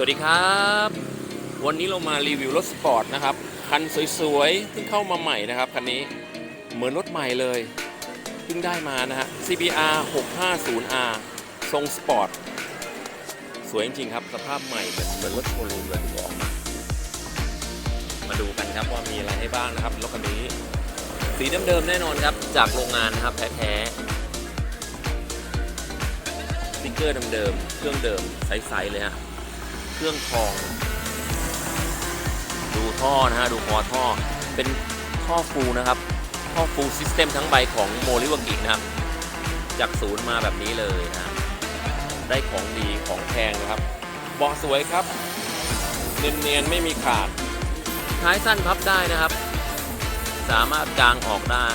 สวัสดีครับ วันนี้เรามารีวิวรถสปอร์ตนะครับ คันสวยๆเพิ่งเข้ามาใหม่นะครับคันนี้เหมือนรถใหม่เลยเพิ่งได้มานะฮะ CBR 650R ทรงสปอร์ตสวยจริงๆครับ สภาพใหม่เหมือนเหมือนรถโชว์รูมเลยบอกมาดูกันครับว่ามีอะไรให้บ้างนะครับรถคันนี้ สีเดิมๆแน่นอนครับ จากโรงงานนะครับแท้ๆสติ๊กเกอร์เดิมๆเครื่องเดิมใสๆเลยฮะ เครื่องทอง ดูท่อนะฮะ ดูคอท่อ เป็นท่อฟูลนะครับ ท่อฟูลซิสเต็มทั้งใบของโมริวากินะครับ จากศูนย์มาแบบนี้เลยนะ ได้ของดีของแพงนะครับ เบาะสวยครับ เนียนๆ ไม่มีขาด ท้ายสั้นพับได้นะครับ สามารถกางออกได้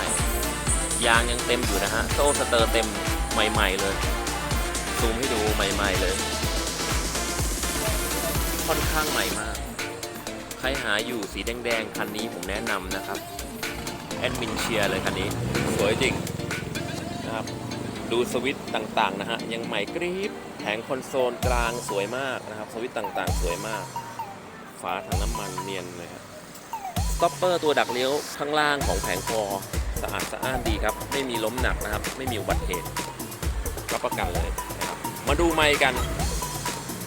ยางยังเต็มอยู่นะฮะ โซ่สเตอร์เต็มใหม่ ๆ เลย ซูมให้ดูใหม่ ๆ เลย ค่อนข้างใหม่มาก ใครหาอยู่สีแดงๆ คันนี้ผมแนะนำนะครับ แอดมินเชียร์เลยคันนี้ สวยจริงนะครับ ดูสวิตช์ต่างๆนะฮะ ยังใหม่กรี๊บแผงคอนโซลกลางสวยมากนะครับ สวิตช์ต่างๆ สวยมาก ฝาถังน้ำมันเนียนเลยครับสต็อปเปอร์ตัวดักเลี้ยวข้างล่างของแผงคอสะอาดสะอ้านดีครับ ไม่มีล้มหนักนะครับ ไม่มีอุบัติเหตุรับประกันเลยนะครับมาดูไมค์กัน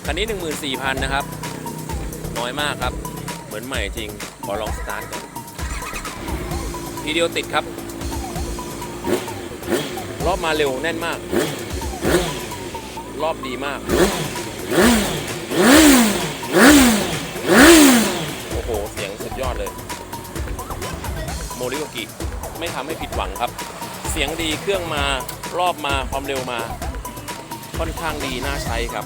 คันนี้ 14,000 นะครับ น้อยมากครับ เหมือนใหม่จริง ขอลองสตาร์ทก่อนทีเดียวติดครับรอบมาเร็วแน่นมาก รอบดีมาก โอ้โห เสียงสุดยอดเลย โมริโอกิไม่ทำให้ผิดหวังครับ เสียงดีเครื่องมารอบมาความเร็วมา ค่อนข้างดีน่าใช้ครับ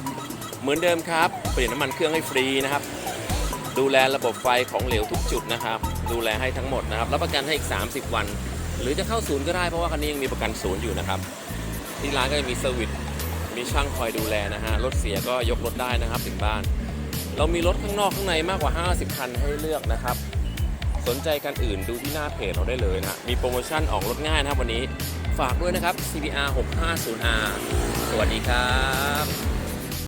เหมือนเดิมครับ เปลี่ยนน้ำมันเครื่องให้ฟรีนะครับ ดูแลระบบไฟของเหลวทุกจุดนะครับ ดูแลให้ทั้งหมดนะครับรับประกันให้อีก 30 วัน หรือจะเข้าศูนย์ก็ได้เพราะว่าคันนี้ยังมีประกันศูนย์อยู่นะครับ ที่ร้านก็จะมีเซอร์วิสมีช่างคอยดูแลนะฮะรถเสียก็ยกรถได้นะครับถึงบ้าน เรามีรถข้างนอกข้างในมากกว่า 50 คันให้เลือกนะครับ สนใจคันอื่นดูที่หน้าเพจเราได้เลยนะฮะมีโปรโมชั่นออกรถง่ายนะครับวันนี้ฝากด้วยนะครับ CBR 650R สวัสดีครับ